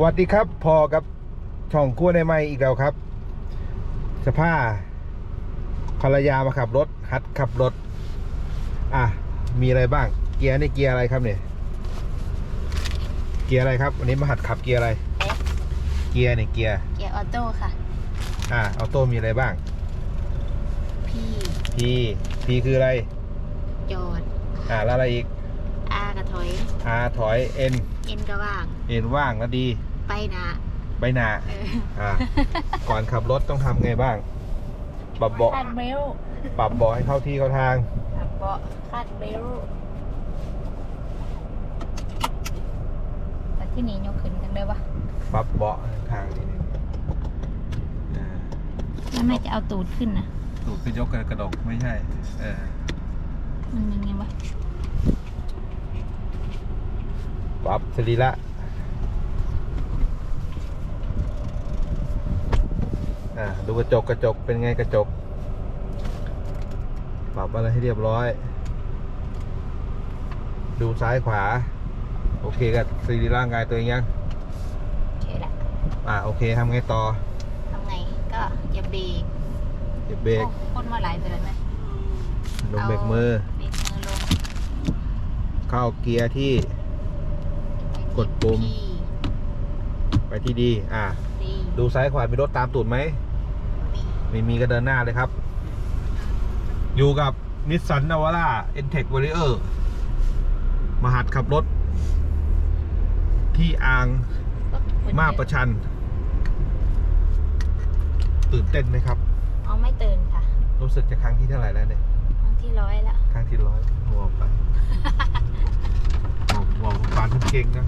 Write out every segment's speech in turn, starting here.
วัสดีครับ พอกับช่องกู้ในไม้อีกแล้วครับสภาภรรยามาขับรถ หัดขับรถ อะ มีอะไรบ้าง เกียร์นี่เกียร์อะไรครับเนี่ย เกียร์อะไรครับ วันนี้มาหัดขับเกียร์อะไร F เกียร์เนี่ยเกียร์ เกียร์ออโต้ค่ะ อะออโต้มีอะไรบ้าง P P P คืออะไร จอด อะแล้วอะไรอีก R กระถอย R ถอย N N ก็ว่าง N ว่างแล้วดี ไปนะใบหน้าเอออะก่อนขับรถต้องทำไงบ้าง ปรับเบาะคาดเบลต์ปรับเบาะให้เข้าที่เข้าทาง ขับเบาะคาดเบลต์แต่ที่นี้ยกขึ้นกันได้ปะปรับเบาะทางนิดนึงอ่าแล้วไม่จะเอาตูดขึ้นนะตูดคือยกกระดกไม่ใช่ เออมันยังไงวะ ปรับสรีระอ่าดูกระจกกระจกเป็นไงกระจก ปรับอะไรให้เรียบร้อย ดูซ้ายขวา โอเคกับสรีร่างกายตัวเองยังโอเคแหละอ่าโอเคทำไงต่อทำไงก็อย่าเบรกเก็บเบรกโอ้คนมาหลายเดือนไหมลงเบรกมือเบรกมือลงเข้าเกียร์ที่ กดปุ่ม P ไปที่ดี อ่า D ดูซ้ายขวา มีรถตามตูดไหมมีไม่มีก็เดินหน้าเลยครับ อยู่กับนิสสันนาวาร่าเอ็นเทควอริเออร์มหัดขับรถ ที่อ่างมาประชัน ตื่นเต้นไหมครับอ๋อไม่ตื่นค่ะ รู้สึกจะครั้งที่เท่าไหร่แล้วเนี่ย ครั้งที่ร้อยแล้วครั้งที่ร้อยหัวไป บอกปานทุนเก่งนะ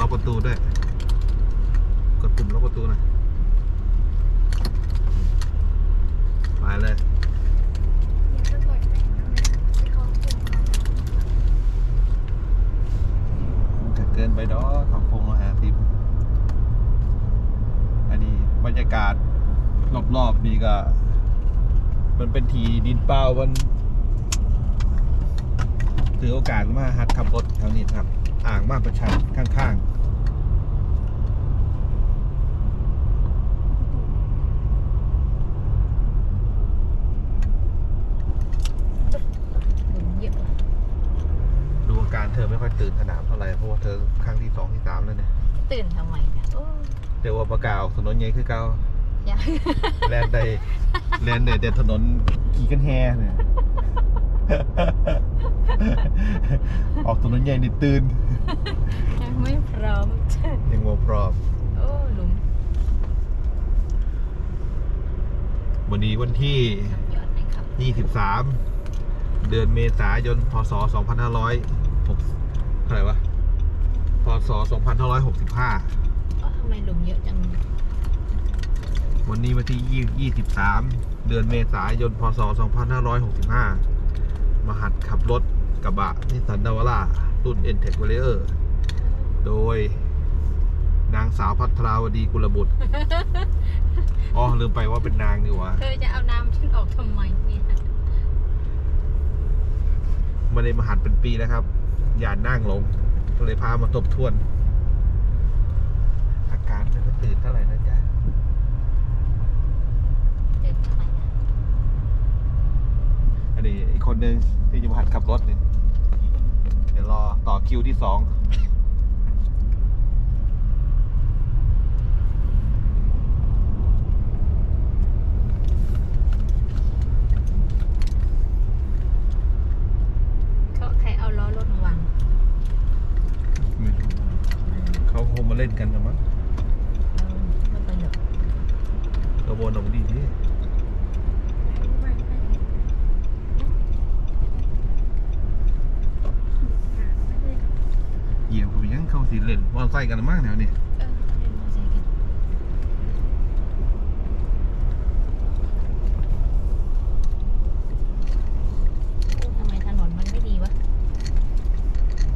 ล็อกประตูด้วย กดปุ่มล็อกประตูหน่อยไปเลย ถ้าเกินไปดอกเขาคงมาหาทิปอันนี้บรรยากาศรอบๆนี่ก็ มันเป็นทีดินเปล่ามันถือโอกาสมาหัดขับรถแถวนี้ครับ อ่างมาประชันข้างๆหลุมเยอะดูอาการเธอไม่ค่อยตื่นสนามเท่าไหร่เพราะว่าเธอครั้งที่สองที่สามแล้วเนี่ย ตื่นทำไมเนี่ยโอ้เดี๋ยวว่าประกาศถนนใหญ่คือเก่า ยังแลนได้แลนได้แต่ถนนขี่กันแฮเนี่ยออกถนนใหญ่นี่ตื่นยังไม่พร้อมยังโมพร้อมโอ้หลุมวันนี้วันที่ทำยอดไหมครับ23 เดือนเมษายน พศ 2506เท่าไหร่วะ พศ 2565อ๋อทำไมหลุมเยอะจัง วันนี้วันที่ 23 เดือนเมษายน พศ 2565มาหัดขับรถกระบะนิสสันนาวาร่ารุ่น n t e c v a r i e r โดยนางสาวพัทราวดีกุลบุตร อ๋อ ลืมไปว่าเป็นนางนี่หว่า เธอจะเอาน้ำฉันออกทำไมเนี่ยไม่ได้มาหัดเป็นปีแล้วครับ อย่านั่งลง ก็เลยพามาทบทวน อาการไม่ค่อยตื่นเท่าไหร่นะจ๊ะ เดินทำไมนะ อั นี่อีกคนนึงที่จะมาหัดขับรถเนี่ยเดี๋ยวรอต่อคิวที่สอง เขาใครเอาล้อรถมาวาง ไม่รู้เขาคงมาเล่นกันนะมั้ง เออไม่ไปหรอก กระวนออกมาดีที่เหยียบกับยังเข้า สีเล่นมอเตอร์ไซค์กันมั้งแถวนี้เออเล่นมอไซค์กันโอ้ทำไมถนนมันไม่ดีวะ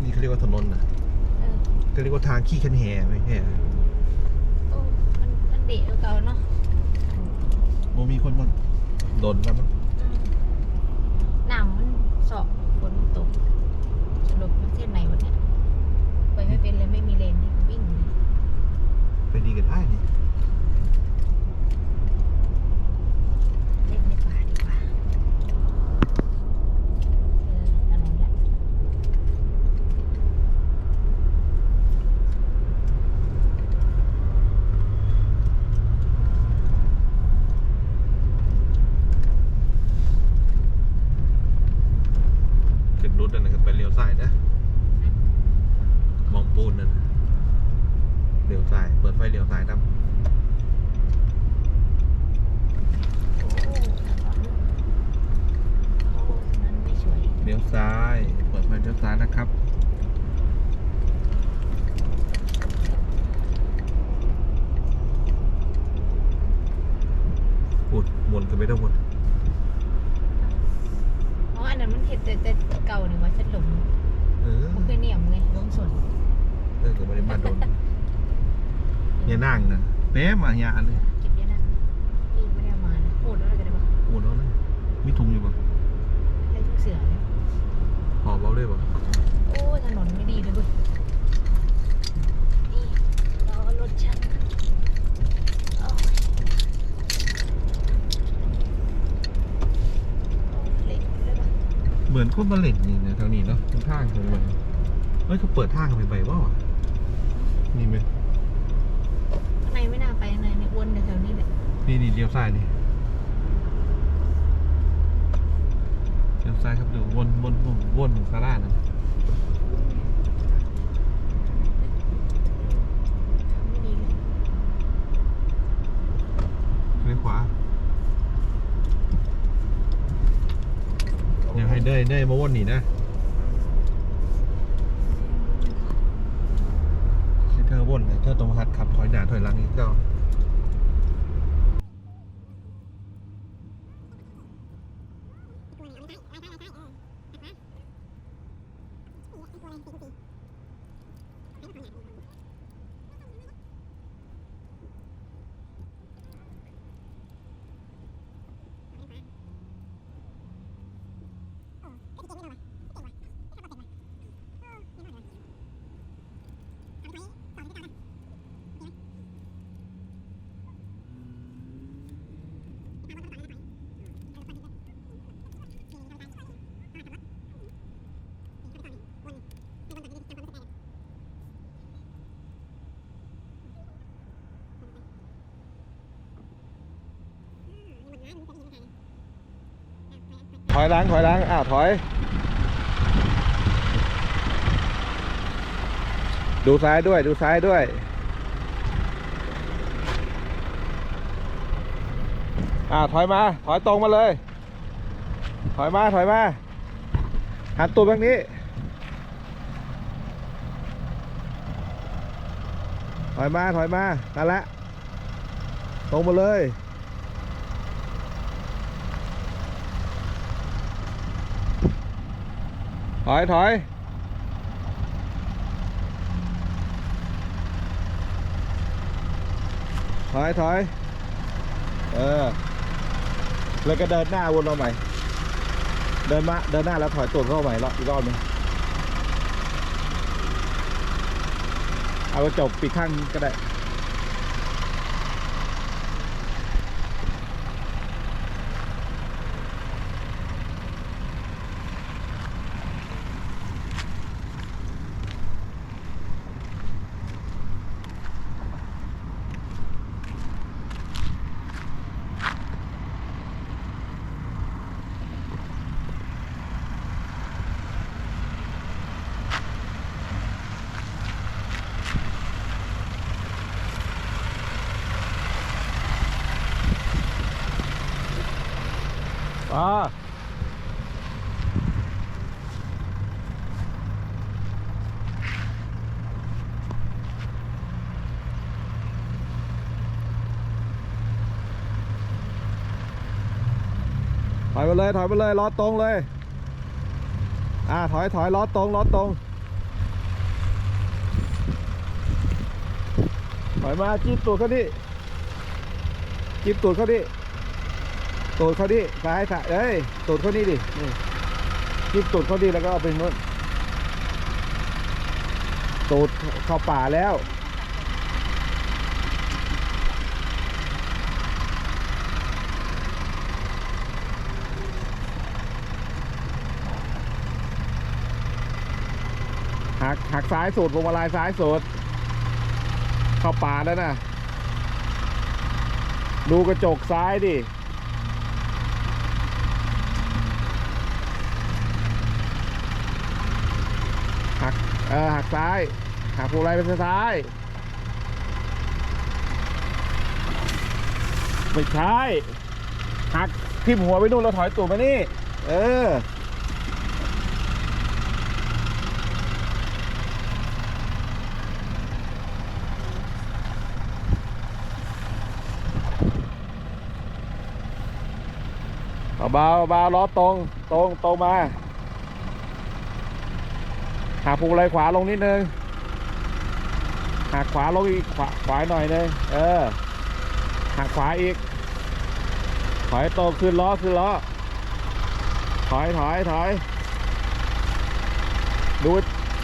นี่เขาเรียกว่าถนนนะเออเขาเรียกว่าทางขี้คันแห่ไม่ใช่เหรอโอ้มันมันเดะเก่าเนาะโมมีคนมาโดนแล้วมั้ง อืมหนามมันเสอบฝนตกสรุปมันเส้นไหนวะเนี่ยไปไม่เป็นเลยไม่มีเลนให้วิ่งเลย ไปดีกันได้นี่ เล่นในป่าดีกว่าเออถนนแหละ ขึ้นรถนั่นนะครับไปเลี้ยวซ้ายนะมองปูนนั่นน่ะเลี้ยวซ้ายเปิดไฟเลี้ยวซ้ายดำ โอ้ถนนโอ้นั้นไม่สวย เลี้ยวซ้าย เปิดไฟเลี้ยวซ้ายนะครับ อุดหมุนกันไม่ต้องหมด เพราะอันนั้นมันเห็ดแต่แต่เก่าเนี่ยว่าฉันหลง เออ มันเคยเหนี่ยมไงล้มสน เออก็ไม่ได้มาโดนอ ย่านั่งนะแป๊มาอย่าเลยเก็บเยอะนะนี่ไม่ได้เอามานะพูดแล้วอะไรกันได้ปะโอ้แล้วเลยมีถุงอยู่ปะได้ทุกเสือเนี่ยหอบเอาได้ปะโอ้ถนนไม่ดีเลยเว้ยนี่เราเอารถฉันโอ้ยโอ้เละเลยปะเหมือนคนบาเล่นนี่นะทางนี้เนาะทางทางของมันเฮ้ยเขาเปิดทางกันไปใบว่าวะนี่ไหม นี่นี่เลี้ยวซ้ายนี่เลี้ยวซ้ายครับดูวนวนวนวนถึงซาร่านะไม่ดีเลี้ยวขวาอยากให้ได้ได้มาวนนี่นะให้เธอวนให้เธอตรงหัดขับถอยหน้าถอยหลังอีกเจ้า อยหลังถอยหลังอ้าวถอย ดูซ้ายด้วยดูซ้ายด้วยอ่าถอยมา ถอยตรงมาเลย ถอยมา ถอยมาหันตัวแบบนี้ ถอยมา ถอยมานั่นแหละตรงมาเลย อยถอยถอยถอยเออ แล้วก็เดินหน้าวนมาใหม่ เดินมา เดินหน้าแล้วถอยตัวเข้าใหม่รอบอีกรอบหนึงเอากระจกปิดข้างก็ได้ อ่าถอยไปเลย ถอยไปเลย ล้อตรงเลย อ่า ถอย ถอย ล้อตรง ล้อตรง ถอยมาจิ้มตูดเขาดิจิ้มตูดเขาดิ ตูดเขาดิซ้ายซ้ายเอ้ยตูดเขานี่ดินี่จิ้มตูดเขาดีแล้วก็เอาไปนู้นตูดเข้าป่าแล้ว หักหักซ้ายสุดพวงมาลัยซ้ายสุดเข้าป่าแล้วนะ ดูกระจกซ้ายดิ หัก เออหักซ้าย หักพวงมาลัยเป็นซ้าย ไม่ใช่ หักทิ่มหัวไปนู่นแล้วถอยตูดมานี่ เออเอาเบาเบาล้อตรง ตรง ตรงมา หักพวงมาลัยขวาลงนิดนึงหักขวาลงอีกขวาขวาหน่อยนึงเออหักขวาอีก ถอยโตขึ้นล้อขึ้นล้อถอยถอยถอยดู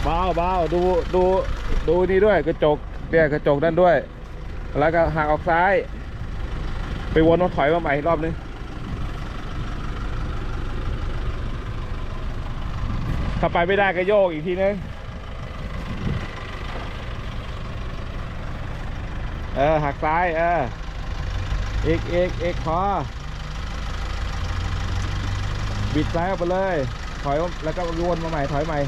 เบาเบาดูดูดูนี่ด้วยกระจกเนี่ยกระจกนั่นด้วย แล้วก็หักออกซ้าย ไปวนมาถอยมาใหม่อีกรอบนึง ถ้าไปไม่ได้ก็โยกอีกทีนึง เออ หักซ้าย เออ เอกเอกเอกพอบิดซ้ายออกไปเลย ถอยแล้วก็วนมาใหม่ ถอยใหม่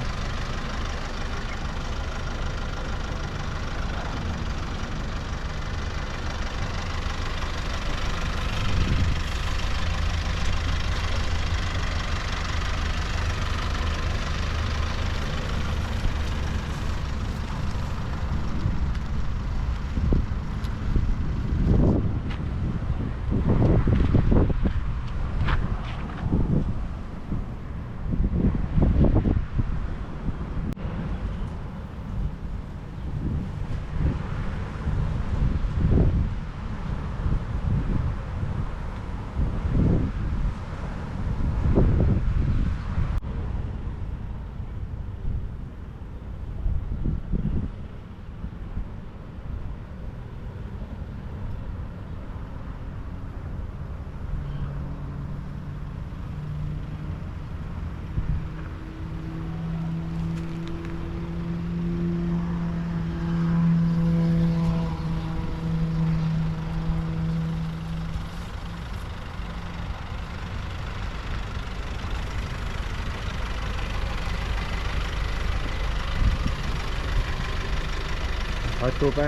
ถอยตัวไป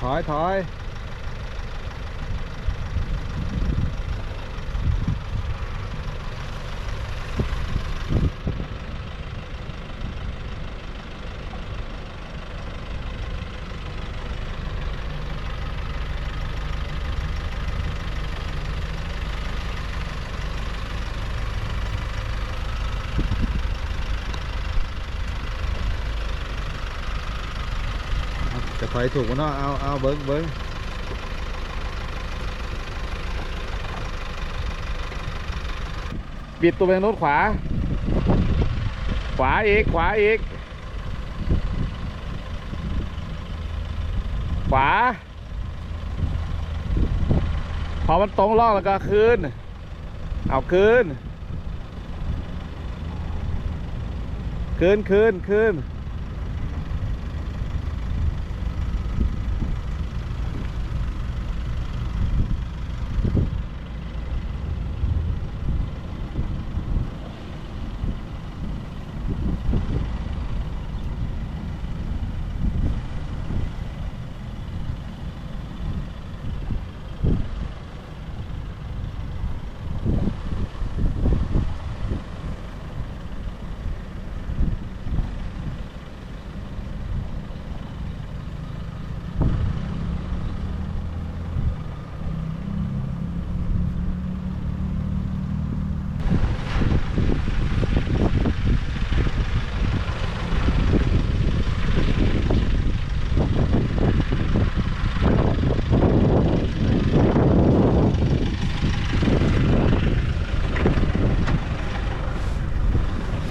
ถอยถอย จะถอยถูกมั้เนาะเอาเอาเบิ้งเบิ้งบิดตัวไปทางโน้นขวา ขวาอีก ขวาอีก ขวา พอมันตรงล่องแล้วก็คืน เอาคืน คืนคืนคืน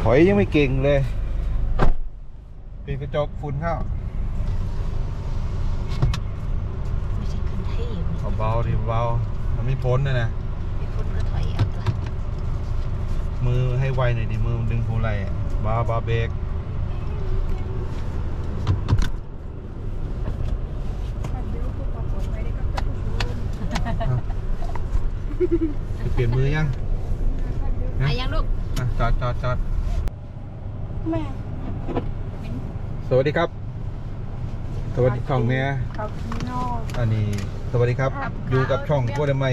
อยยังไม่เก่งเลยปิดกระจกฝุ่นเข้าไม่ใช่คันเทพเบาๆดิเบามันไม่พ้นเลยนะมีคนก็ถอยเอาตลาดมือให้ไวหน่อยดิมือมันดึงพวงมาลัยอะบาบาเบรกขับเร็วเพื่อความปลอดภัยได้ครับท่านผู้ชมเปลี่ยนมือยังขับเร็วนะอะยังลูก อะจอดจอดจอด แม่สวัสดีครับ สวัสดีช่องเนี้ยขับพี่น้องอันนี้สวัสดีครับ อยู่กับช่องโคดไม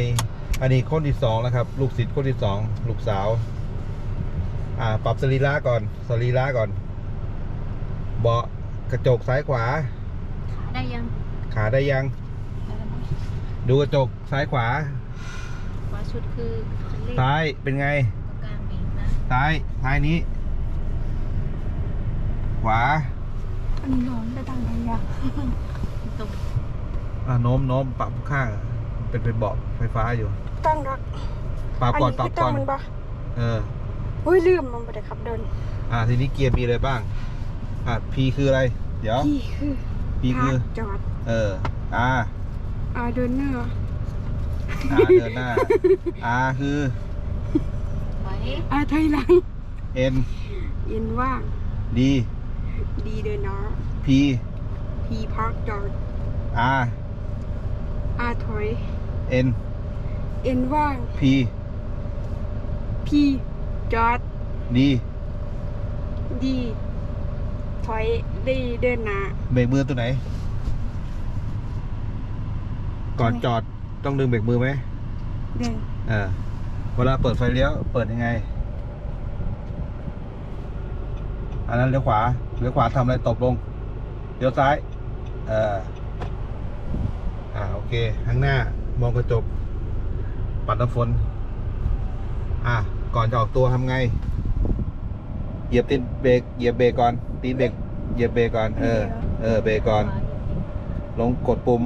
อันนี้คนที่สองแล้วครับ ลูกศิษย์คนที่สองลูกสาว อ่า ปรับสรีระก่อนสรีระก่อน เบาะกระจกซ้ายขวา ได้ยัง ขาได้ยังได้แล้วมั้งดูกระจกซ้ายขวา ขวาชุดคือคันเร่งซ้ายเป็นไงตรงกลางเบรกนะซ้ายซ้ายนี้ ขวา อันนี้นอนไปทางไหนอะตรงอ่าโน้มโน้มปรับข้างเป็นเป็นเบาะไฟฟ้าอยู่ ตั้งรักปรับก่อนปคืรับตั้ก่องนมันปะเออเฮ้ยลืมมันไปเลยครับเดินอ่าทีนี้เกียร์มีอะไรบ้าง อ่า P คืออะไร เดี๋ยว พี่คือ P คือพาจอดเออ R อ่าเดินหน้า R เดินหน้า R คือ ไว้อ่าถอยหลัง N เย็นว่าง D ดีเดินหน้า P พีพักจอด R อาถอย N เอ็นว่าง P พีจอด D ดีถอยดีเดินหน้าเบรกมือตัวไหน ก่อนจอดต้องดึงเบรกมือไหมเดินเออเวลาเปิดไฟเลี้ยวเปิดยังไง อันนั้นเลี้ยวขวา เลี้ยวขวาทำอะไรตบลงเลี้ยวซ้าย เอออ่าโอเคข้างหน้ามองกระจก ปัดน้ำฝน อะก่อนจะออกตัวทำไง เหยียบตีนเบรกเหยียบเบรกก่อน ตีนเบรกเหยียบเบรกก่อน เออ เออเบรกก่อน ลงกดปุ่ม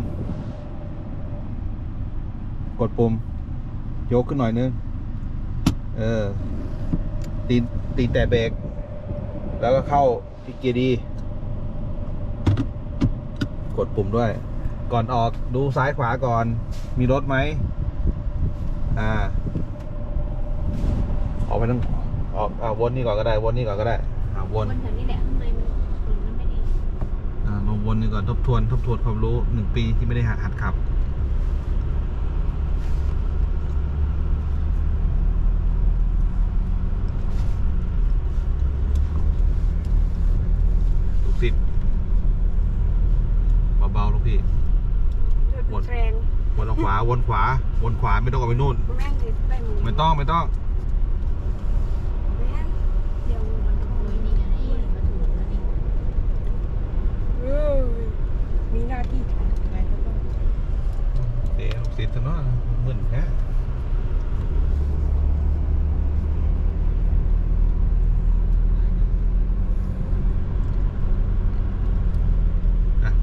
กดปุ่ม ยกขึ้นหน่อยนึง เออ ตีนตีนแต่เบรกแล้วก็เข้า ที่เกียร์ดี กดปุ่มด้วย ก่อนออกดูซ้ายขวาก่อน มีรถไหม อ่า ออกไปทั้งออกอ่าวนนี่ก่อนก็ได้ วนนี่ก่อนก็ได้อ่าวนวนแถวนี้แหละข้างในมันฝุ่นมันไม่ดี อ่าลงวนนี่ก่อนทบทวน ทบทวนความรู้หนึ่งปีที่ไม่ได้หัดหัดขับ ลูกศิษย์เบาๆลูกพี่เดินวนแรงวนออกขวาวนขวาวนขวาไม่ต้องออกไปนู่น แม่งเลยไปหมึงไม่ต้องไม่ต้อง แม่งเดี๋ยวมันต้องคุยนี่ไงมาถูกแล้วนี่เออมีหน้าที่ทำไปก็ต้อง เดี๋ยวลูกศิษย์จะเนาะมึนแค่อะ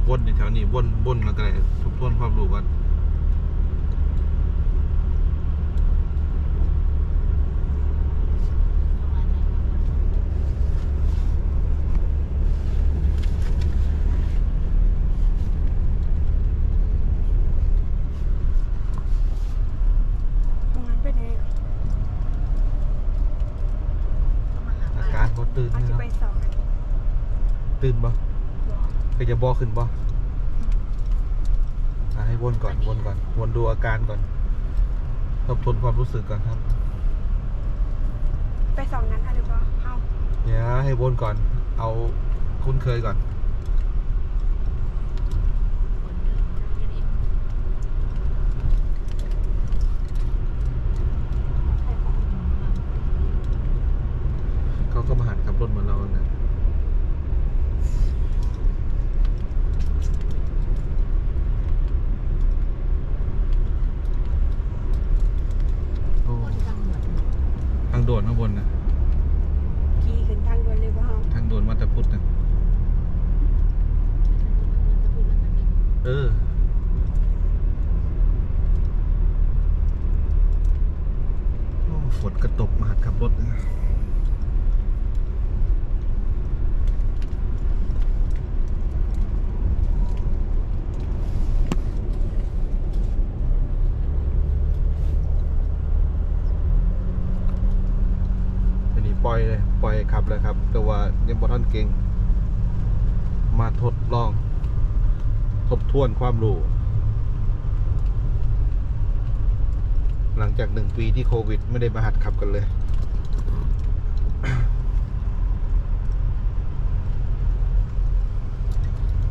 วนในแถวนี้วนวนมาไกลทุกทบทวนความรู้ก่อน ประมาณนั้น ทำงานไปไหน ก็มาหา อา บ้าน การเขาตื่น อาจ นี่ จะ เนาะ ไปสองอัน ตื่นบ่ บอก ก็จะบ อกขึ้นบ่อะให้วนก่อนวนก่อนวนดูอาการก่อนทบทวนความรู้สึกก่อนครับไปสองนั้นอะไรบ้างเฮาเดี๋ยวให้วนก่อน เอาคุ้นเคยก่อนคนเดินเดินเอง ใครของ เขาก็มาหัดขับรถเหมือนเราเนี่ยโอ้ คนกลางหมด ทางด่วนข้างบนนะ ขี่ขึ้นทางด่วนเลยว่าเฮา ทางด่วนมาตาพุทธนะ มันจะพูดมันจะมี เออ โอ้ฝนกระตกมาหัดขับรถนะ ปล่อยเลยปล่อยขับเลยครับ แต่ว่ายังบ่ทัน เก่งมาทดลอง ทบทวนความรู้ หลังจากหนึ่งปีที่โควิด ไม่ได้มาหัดขับกันเลย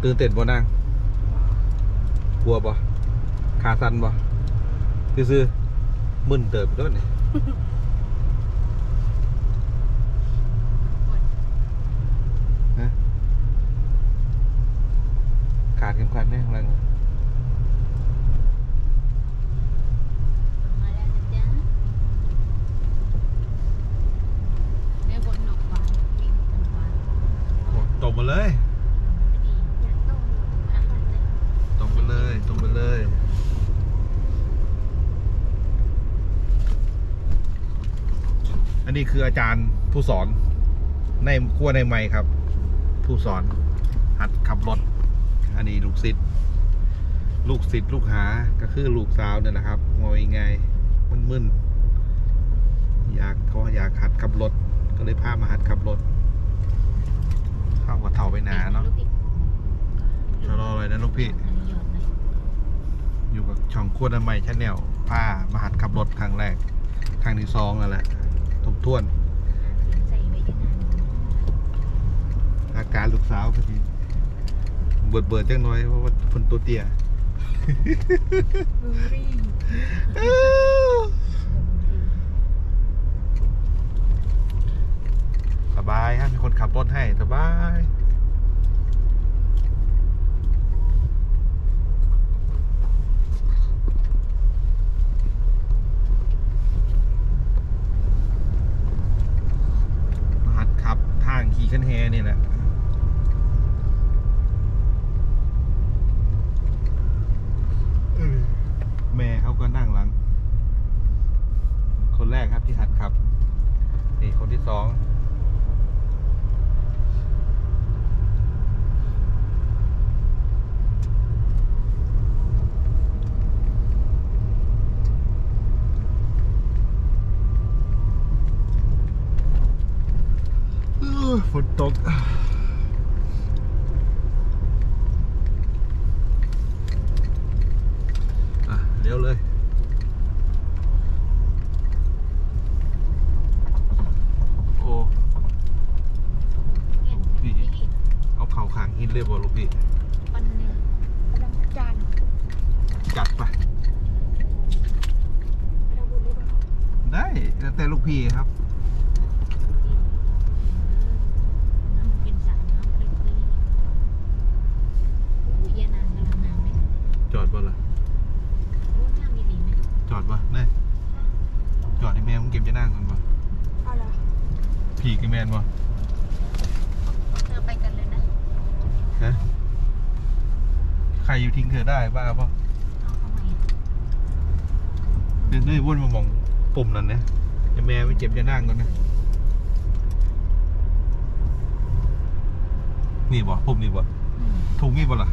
ตื่นเต้นบ่นางกลัวบ่ขาสั่นบ่ซื่อๆมึนเติบด้วยนี่ฮะขาดเข็มขัดแน่ข้างหลัง มาแล้วนะจ๊ะเนื้อบนหนอกหวานวิ่งกันหวาน ตรงมา เลยไม่ดีอยากต้องอาหารเลย ตรงไปเลย ตรงไปเลย อันนี้คืออาจารย์ผู้สอน ในขั้วในไม้ครับ ผู้สอน หัดขับรถ อันนี้ลูกศิษย์ลูกศิษย์ลูกหา ก็คือลูกสาวเนี่ยแหละครับงอยไงมันมึนๆอยากเขาอยากหัดขับรถ ก็เลยพามาหัดขับรถ เข้ากับเท่าไปหนาเนาะชะลอเลยนะลูกพี่หยอดเลยอยู่กับช่องขั้วในไม้ชาแนลพามาหัดขับรถครั้งแรก ครั้งที่สองนั่นแหละทบทวนหาเสียงใส่ไว้ยังไงอาการลูกสาวพอดีเบิดเบิดๆจังน้อยเพราะว่าคนตัวเตี้ย บายฮะมีคนขับรถให้สบายหัดขับทางขี่ขันแฮนี่แหละแม่เขาก็นั่งหลัง คนแรกครับที่หัดขับ นี่คนที่สอง เอ้ อฝนตก อะเลี้ยวเลย โอ้ เนี่ย พี่ นี่ เอาเข่าขางหินเลยบ่ลูกพี่ ปันเนี่ย กำลังจาน จัดไป เราบุญได้ปะ ได้แล้วแต่ลูกพี่ครับ น้ำเป็นสารน้ำเป็นปีอุ้ยยานางกำลังงามไหม จอดบ่ล่ะ โอ้น้ำมีดีไหม จอดบ่แน่จอดให้แม่มึงเก็บจะนั่งก่อนบ่ เอาละ พี่กับแม่ นบ่เธอไปกันเลยนะฮะใครอยู่ทิ้งเธอได้บ้าป่ะเอาเข้ามาเดินด้วยวนมามองปุ่มนั่นนะให้แม่ไม่เจ็บจะนั่งก่อนนะนี่บ่ปุ่มนี่บ่อืมถูกนี่บ่ล่ะ